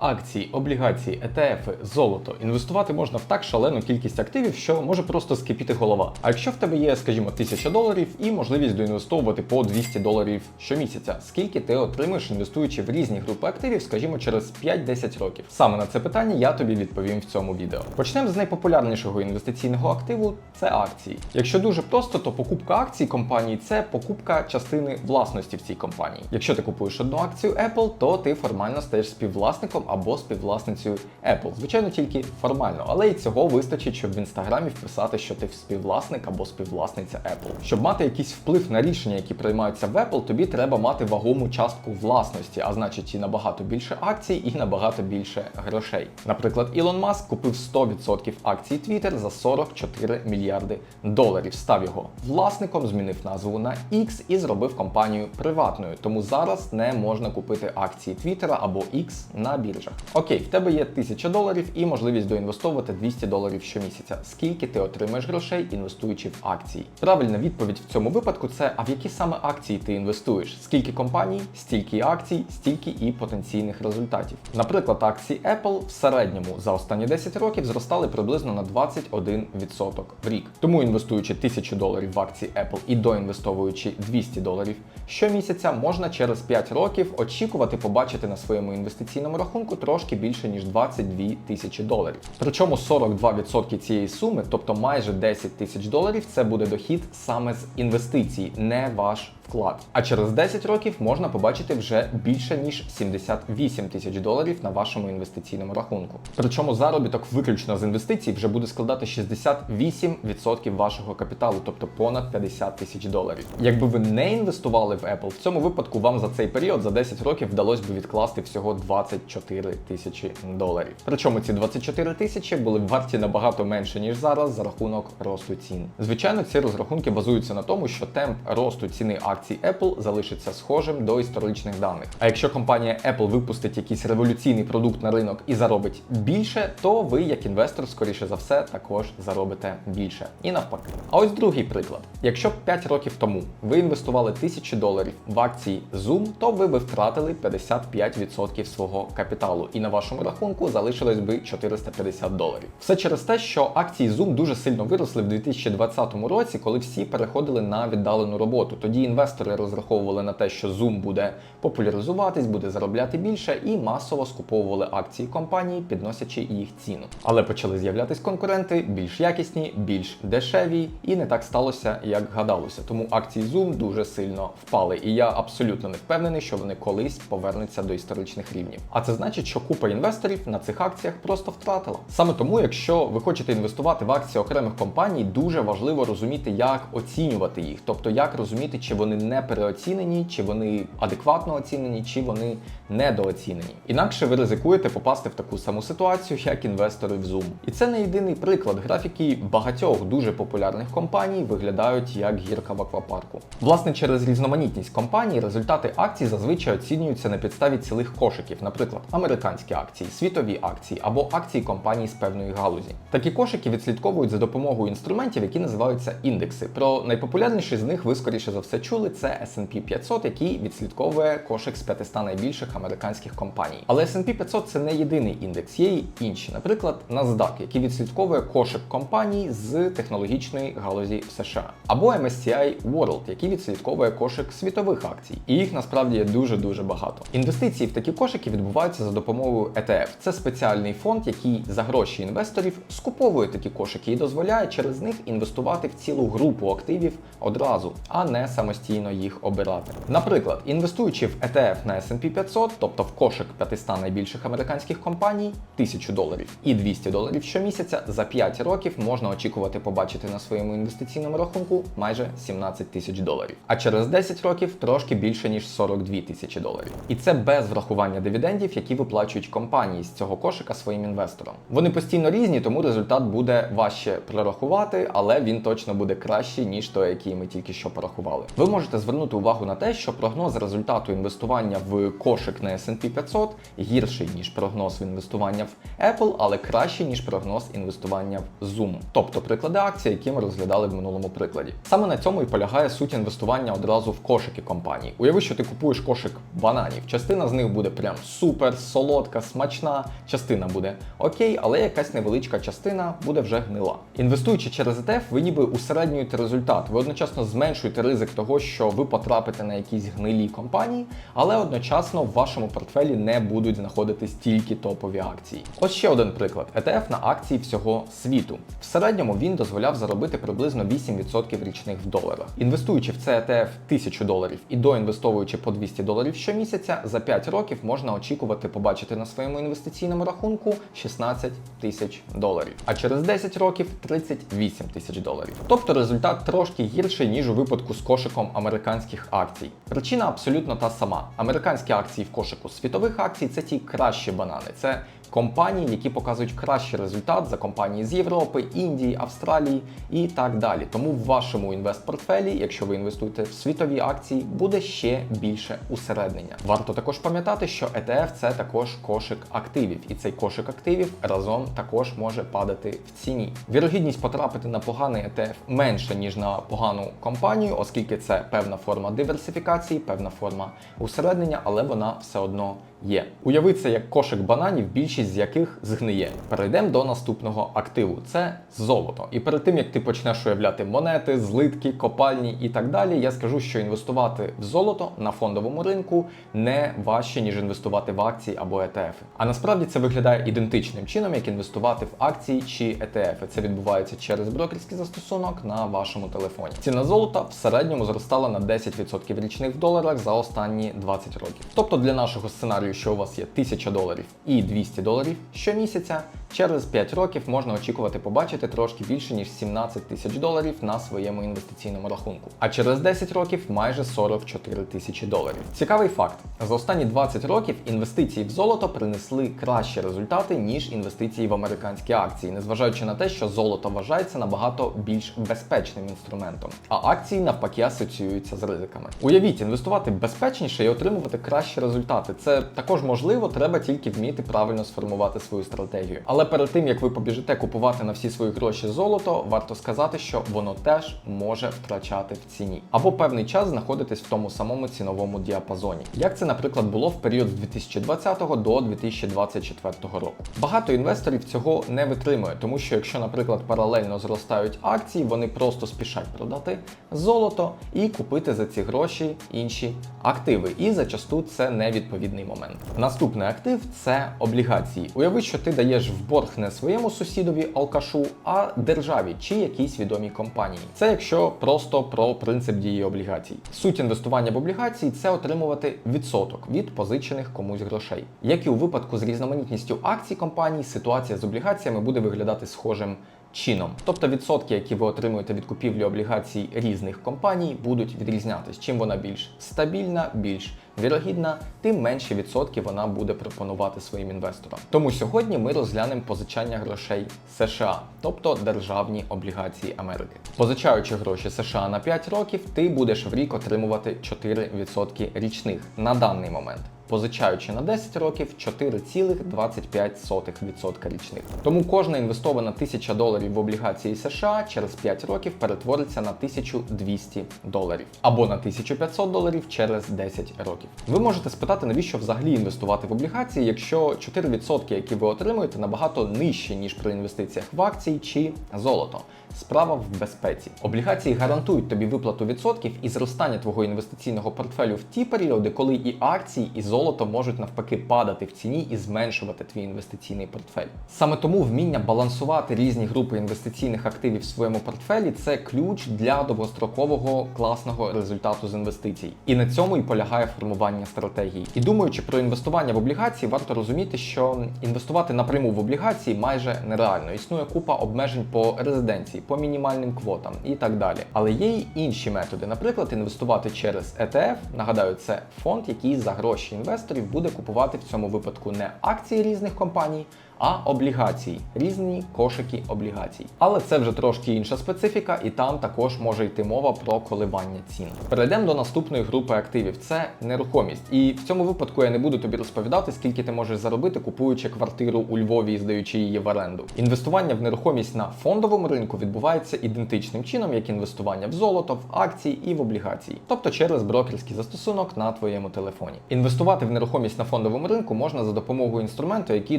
Акції, облігації, ETF, золото. Інвестувати можна в так шалену кількість активів, що може просто скипіти голова. А якщо в тебе є, скажімо, 1000 доларів і можливість доінвестовувати по 200 доларів щомісяця, скільки ти отримаєш, інвестуючи в різні групи активів, скажімо, через 5-10 років? Саме на це питання я тобі відповім в цьому відео. Почнемо з найпопулярнішого інвестиційного активу це акції. Якщо дуже просто, то покупка акцій компанії це покупка частини власності в цій компанії. Якщо ти купуєш одну акцію Apple, то ти формально стаєш співвласником або співвласницею Apple. Звичайно, тільки формально, але і цього вистачить, щоб в інстаграмі вписати, що ти співвласник або співвласниця Apple. Щоб мати якийсь вплив на рішення, які приймаються в Apple, тобі треба мати вагому частку власності, а значить і набагато більше акцій, і набагато більше грошей. Наприклад, Ілон Маск купив 100% акцій Twitter за 44 мільярди доларів. Став його власником, змінив назву на X і зробив компанію приватною. Тому зараз не можна купити акції Twitter або X на біржах. Окей, в тебе є 1000 доларів і можливість доінвестовувати 200 доларів щомісяця. Скільки ти отримаєш грошей, інвестуючи в акції? Правильна відповідь в цьому випадку це а в які саме акції ти інвестуєш? Скільки компаній, стільки акцій, стільки і потенційних результатів. Наприклад, акції Apple в середньому за останні 10 років зростали приблизно на 21% в рік. Тому інвестуючи 1000 доларів в акції Apple і доінвестовуючи 200 доларів щомісяця, можна через 5 років очікувати побачити на своєму інвестиційному рахунку трошки більше ніж 22 тисячі доларів. Причому 42% цієї суми, тобто майже 10 тисяч доларів, це буде дохід саме з інвестицій, не ваш вклад. А через 10 років можна побачити вже більше ніж 78 тисяч доларів на вашому інвестиційному рахунку. Причому заробіток виключно з інвестицій вже буде складати 68% вашого капіталу, тобто понад 50 тисяч доларів. Якби ви не інвестували в Apple, в цьому випадку вам за цей період за 10 років вдалося б відкласти всього 24 тисячі доларів. Причому ці 24 тисячі були варті набагато менше ніж зараз за рахунок росту цін. Звичайно, ці розрахунки базуються на тому, що темп росту ціни акцій Apple залишиться схожим до історичних даних. А якщо компанія Apple випустить якийсь революційний продукт на ринок і заробить більше, то ви, як інвестор, скоріше за все, також заробите більше. І навпаки. А ось другий приклад: якщо 5 років тому ви інвестували 1000 доларів в акції Zoom, то ви би втратили 55% свого капіталу, і на вашому рахунку залишилось би 450 доларів. Все через те, що акції Zoom дуже сильно виросли в 2020 році, коли всі переходили на віддалену роботу. Тоді інвестори розраховували на те, що Zoom буде популяризуватись, буде заробляти більше, і масово скуповували акції компанії, підносячи їх ціну. Але почали з'являтись конкуренти більш якісні, більш дешеві, і не так сталося, як гадалося. Тому акції Zoom дуже сильно впали. І я абсолютно не впевнений, що вони колись повернуться до історичних рівнів. А це значить, що купа інвесторів на цих акціях просто втратила. Саме тому, якщо ви хочете інвестувати в акції окремих компаній, дуже важливо розуміти, як оцінювати їх, тобто як розуміти, чи вони не переоцінені, чи вони адекватно оцінені, чи вони недооцінені. Інакше ви ризикуєте попасти в таку саму ситуацію, як інвестори в Zoom. І це не єдиний приклад. Графіки багатьох дуже популярних компаній виглядають як гірка в аквапарку. Власне, через різноманітність компаній результати акцій зазвичай оцінюються на підставі цілих кошиків, наприклад, американські акції, світові акції або акції компаній з певної галузі. Такі кошики відслідковують за допомогою інструментів, які називаються індекси. Про найпопулярніший з них ви скоріше за все чули. Це S&P 500, який відслідковує кошик з 500 найбільших американських компаній. Але S&P 500 це не єдиний індекс, є й інші, наприклад, NASDAQ, який відслідковує кошик компаній з технологічної галузі США, або MSCI World, який відслідковує кошик світових акцій. І їх насправді є дуже дуже багато. Інвестиції в такі кошики відбуваються за допомогою ETF. Це спеціальний фонд, який за гроші інвесторів скуповує такі кошики і дозволяє через них інвестувати в цілу групу активів одразу, а не самостійно їх обирати. Наприклад, інвестуючи в ETF на S&P 500, тобто в кошик 500 найбільших американських компаній, 1000 доларів і 200 доларів щомісяця, за 5 років можна очікувати побачити на своєму інвестиційному рахунку майже 17 тисяч доларів. А через 10 років трошки більше ніж 42 тисячі доларів. І це без врахування дивідендів, які виплачують компанії з цього кошика своїм інвесторам. Вони постійно різні, тому результат буде важче прорахувати, але він точно буде кращий, ніж той, який ми тільки що порахували. Ви можете можете звернути увагу на те, що прогноз результату інвестування в кошик на S&P 500 гірший, ніж прогноз інвестування в Apple, але кращий, ніж прогноз інвестування в Zoom. Тобто приклади акцій, які ми розглядали в минулому прикладі. Саме на цьому і полягає суть інвестування одразу в кошики компаній. Уяви, що ти купуєш кошик бананів. Частина з них буде прям супер, солодка, смачна, частина буде окей, але якась невеличка частина буде вже гнила. Інвестуючи через ETF, ви ніби усереднюєте результат. Ви одночасно зменшуєте ризик того, що ви потрапите на якісь гнилі компанії, але одночасно в вашому портфелі не будуть знаходитись тільки топові акції. Ось ще один приклад: ETF на акції всього світу. В середньому він дозволяв заробити приблизно 8% річних в доларах. Інвестуючи в цей ETF 1000 доларів і доінвестовуючи по 200 доларів щомісяця, за 5 років можна очікувати побачити на своєму інвестиційному рахунку 16 тисяч доларів, а через 10 років 38 тисяч доларів. Тобто результат трошки гірший, ніж у випадку з кошиком американських акцій. Причина абсолютно та сама. Американські акції в кошику світових акцій це ті кращі банани. Це компанії, які показують кращий результат за компанії з Європи, Індії, Австралії і так далі. Тому в вашому інвестпортфелі, якщо ви інвестуєте в світові акції, буде ще більше усереднення. Варто також пам'ятати, що ETF це також кошик активів, і цей кошик активів разом також може падати в ціні. Вірогідність потрапити на поганий ETF менша ніж на погану компанію, оскільки це певна форма диверсифікації, певна форма усереднення, але вона все одно є. Уяви це як кошик бананів, більшість з яких згниє. Перейдемо до наступного активу: це золото. І перед тим як ти почнеш уявляти монети, злитки, копальні і так далі, я скажу, що інвестувати в золото на фондовому ринку не важче, ніж інвестувати в акції або ETF. А насправді це виглядає ідентичним чином, як інвестувати в акції чи ETF. Це відбувається через брокерський застосунок на вашому телефоні. Ціна золота в середньому зростала на 10% річних в доларах за останні 20 років. Тобто для нашого сценарію, що у вас є 1000 доларів і 200 доларів щомісяця, через 5 років можна очікувати побачити трошки більше ніж 17 тисяч доларів на своєму інвестиційному рахунку. А через 10 років майже 44 тисячі доларів. Цікавий факт: за останні 20 років інвестиції в золото принесли кращі результати ніж інвестиції в американські акції, незважаючи на те, що золото вважається набагато більш безпечним інструментом, а акції навпаки асоціюються з ризиками. Уявіть, інвестувати безпечніше і отримувати кращі результати. Це також можливо, треба тільки вміти правильно сформувати свою стратегію. Але перед тим як ви побіжите купувати на всі свої гроші золото, варто сказати, що воно теж може втрачати в ціні або певний час знаходитись в тому самому ціновому діапазоні. Як це, наприклад, було в період з 2020 до 2024 року. Багато інвесторів цього не витримує, тому що якщо, наприклад, паралельно зростають акції, вони просто спішать продати золото і купити за ці гроші інші активи. І зачасту це невідповідний момент. Наступний актив це облігації. Уяви, що ти даєш в борг не своєму сусідові алкашу, а державі чи якійсь відомій компанії. Це якщо просто про принцип дії облігацій. Суть інвестування в облігації це отримувати відсоток від позичених комусь грошей. Як і у випадку з різноманітністю акцій компаній, ситуація з облігаціями буде виглядати схожим чином. Тобто відсотки, які ви отримуєте від купівлі облігацій різних компаній, будуть відрізнятись. Чим вона більш стабільна, більш вірогідна, тим менші відсотки вона буде пропонувати своїм інвесторам. Тому сьогодні ми розглянемо позичання грошей США, тобто державні облігації Америки. Позичаючи гроші США на 5 років, ти будеш в рік отримувати 4% річних на даний момент. Позичаючи на 10 років 4,25% річних. Тому кожна інвестована 1000 доларів в облігації США через 5 років перетвориться на 1200 доларів або на 1500 доларів через 10 років. Ви можете спитати, навіщо взагалі інвестувати в облігації, якщо 4%, які ви отримуєте, набагато нижчі, ніж при інвестиціях в акції чи золото. Справа в безпеці. Облігації гарантують тобі виплату відсотків і зростання твого інвестиційного портфелю в ті періоди, коли і акції, і золото можуть навпаки падати в ціні і зменшувати твій інвестиційний портфель. Саме тому вміння балансувати різні групи інвестиційних активів в своєму портфелі це ключ для довгострокового класного результату з інвестицій. І на цьому і полягає формування стратегії. І думаючи про інвестування в облігації, варто розуміти, що інвестувати напряму в облігації майже нереально. Існує купа обмежень по резиденції, по мінімальним квотам і так далі. Але є й інші методи, наприклад, інвестувати через ETF. Нагадаю, це фонд, який за гроші інвесторів буде купувати в цьому випадку не акції різних компаній, а облігації, різні кошики облігацій. Але це вже трошки інша специфіка, і там також може йти мова про коливання цін. Перейдемо до наступної групи активів: це нерухомість. І в цьому випадку я не буду тобі розповідати, скільки ти можеш заробити, купуючи квартиру у Львові і здаючи її в оренду. Інвестування в нерухомість на фондовому ринку відбувається ідентичним чином, як інвестування в золото, в акції і в облігації, тобто через брокерський застосунок на твоєму телефоні. Інвестувати в нерухомість на фондовому ринку можна за допомогою інструменту, який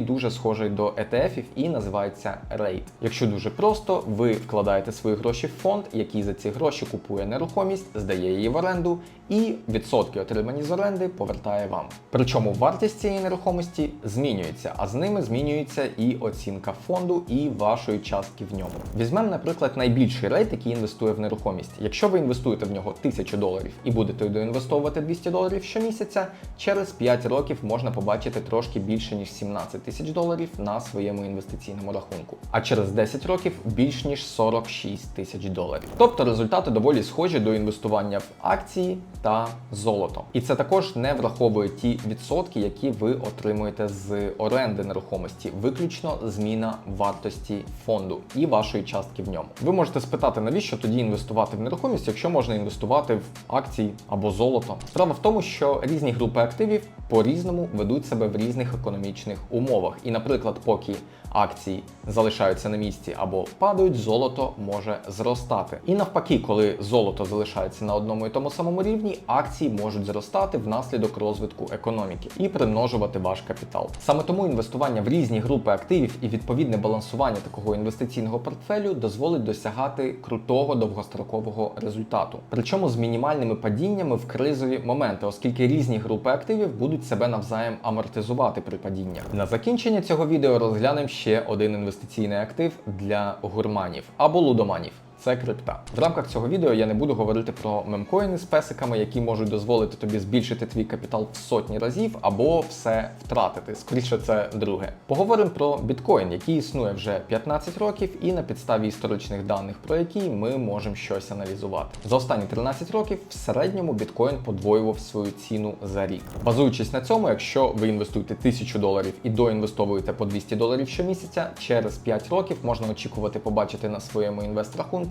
дуже схожий до ETF-ів і називається REIT. Якщо дуже просто, ви вкладаєте свої гроші в фонд, який за ці гроші купує нерухомість, здає її в оренду, і відсотки, отримані з оренди, повертає вам. Причому вартість цієї нерухомості змінюється, а з ними змінюється і оцінка фонду, і вашої частки в ньому. Візьмемо, наприклад, найбільший рейт, який інвестує в нерухомість. Якщо ви інвестуєте в нього 1000 доларів і будете доінвестовувати 200 доларів щомісяця, через 5 років можна побачити трошки більше ніж 17 тисяч доларів на своєму інвестиційному рахунку. А через 10 років більш ніж 46 тисяч доларів. Тобто результати доволі схожі до інвестування в акції та золото. І це також не враховує ті відсотки, які ви отримуєте з оренди нерухомості, виключно зміна вартості фонду і вашої частки в ньому. Ви можете спитати, навіщо тоді інвестувати в нерухомість, якщо можна інвестувати в акції або золото. Справа в тому, що різні групи активів по-різному ведуть себе в різних економічних умовах. І, наприклад, поки акції залишаються на місці або падають, золото може зростати. І навпаки, коли золото залишається на одному і тому самому рівні, акції можуть зростати внаслідок розвитку економіки і примножувати ваш капітал. Саме тому інвестування в різні групи активів і відповідне балансування такого інвестиційного портфелю дозволить досягати крутого довгострокового результату. Причому з мінімальними падіннями в кризові моменти, оскільки різні групи активів будуть себе навзаєм амортизувати при падіннях. На закінчення цього відео розглянемо ще один інвестиційний актив для гурманів або лудоманів. Це крипта. В рамках цього відео я не буду говорити про мемкоїни з песиками, які можуть дозволити тобі збільшити твій капітал в сотні разів або все втратити. Скоріше, це друге. Поговоримо про біткоін, який існує вже 15 років, і на підставі історичних даних, про які ми можемо щось аналізувати. За останні 13 років в середньому біткоін подвоював свою ціну за рік. Базуючись на цьому, якщо ви інвестуєте 1000 доларів і доінвестовуєте по 200 доларів щомісяця, через 5 років можна очікувати побачити на своєму інвестрахунку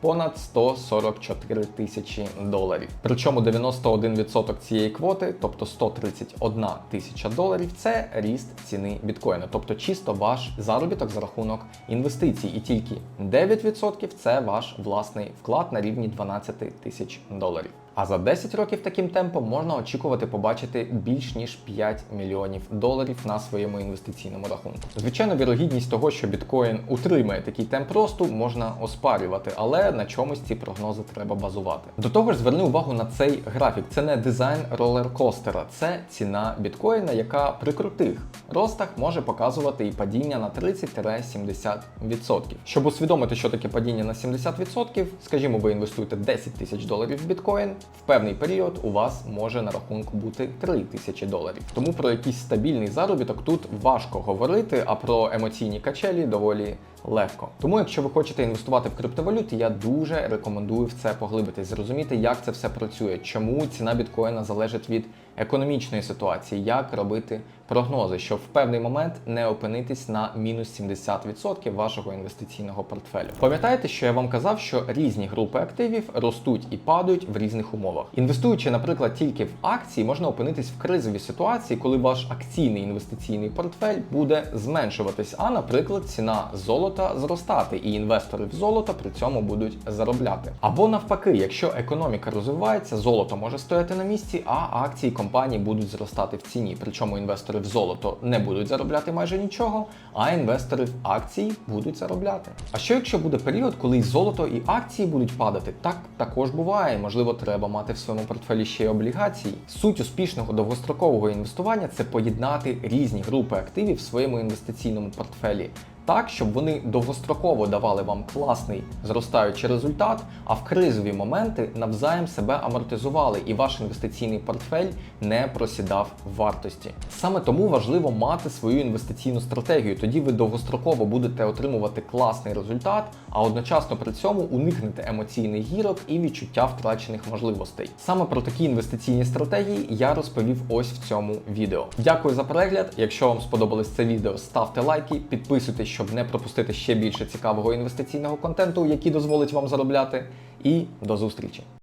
понад 144 тисячі доларів. Причому 91% цієї квоти, тобто 131 тисяча доларів, це ріст ціни біткоїна, тобто чисто ваш заробіток за рахунок інвестицій, і тільки 9% це ваш власний вклад на рівні 12 тисяч доларів. А за 10 років таким темпом можна очікувати побачити більш ніж 5 мільйонів доларів на своєму інвестиційному рахунку. Звичайно, вірогідність того, що біткоін утримає такий темп росту, можна оспарювати, але на чомусь ці прогнози треба базувати. До того ж, зверни увагу на цей графік. Це не дизайн ролер-костера, це ціна біткоїна, яка при крутих ростах може показувати і падіння на 30-70%. Щоб усвідомити, що таке падіння на 70%, скажімо, ви інвестуєте 10 тисяч доларів в біткоін в певний період у вас може на рахунку бути 3 тисячі доларів. Тому про якийсь стабільний заробіток тут важко говорити, а про емоційні качелі доволі легко. Тому, якщо ви хочете інвестувати в криптовалюти, я дуже рекомендую в це поглибитись, зрозуміти, як це все працює, чому ціна біткоїна залежить від економічної ситуації, як робити прогнози, щоб в певний момент не опинитись на мінус 70% вашого інвестиційного портфелю. Пам'ятаєте, що я вам казав, що різні групи активів ростуть і падають в різних умовах. Інвестуючи, наприклад, тільки в акції, можна опинитись в кризовій ситуації, коли ваш акційний інвестиційний портфель буде зменшуватись, а, наприклад, ціна золота зростати, і інвестори в золото при цьому будуть заробляти. Або навпаки, якщо економіка розвивається, золото може стояти на місці, а акції компаній будуть зростати в ціні. Причому інвестори в золото не будуть заробляти майже нічого, а інвестори в акції будуть заробляти. А що якщо буде період, коли і золото і акції будуть падати? Так також буває. Можливо, треба мати в своєму портфелі ще й облігації. Суть успішного довгострокового інвестування це поєднати різні групи активів в своєму інвестиційному портфелі. Так, щоб вони довгостроково давали вам класний зростаючий результат, а в кризові моменти навзаєм себе амортизували і ваш інвестиційний портфель не просідав в вартості. Саме тому важливо мати свою інвестиційну стратегію. Тоді ви довгостроково будете отримувати класний результат, а одночасно при цьому уникнете емоційних гірок і відчуття втрачених можливостей. Саме про такі інвестиційні стратегії я розповів ось в цьому відео. Дякую за перегляд. Якщо вам сподобалось це відео, ставте лайки, підписуйтесь, щоб не пропустити ще більше цікавого інвестиційного контенту, який дозволить вам заробляти. І до зустрічі!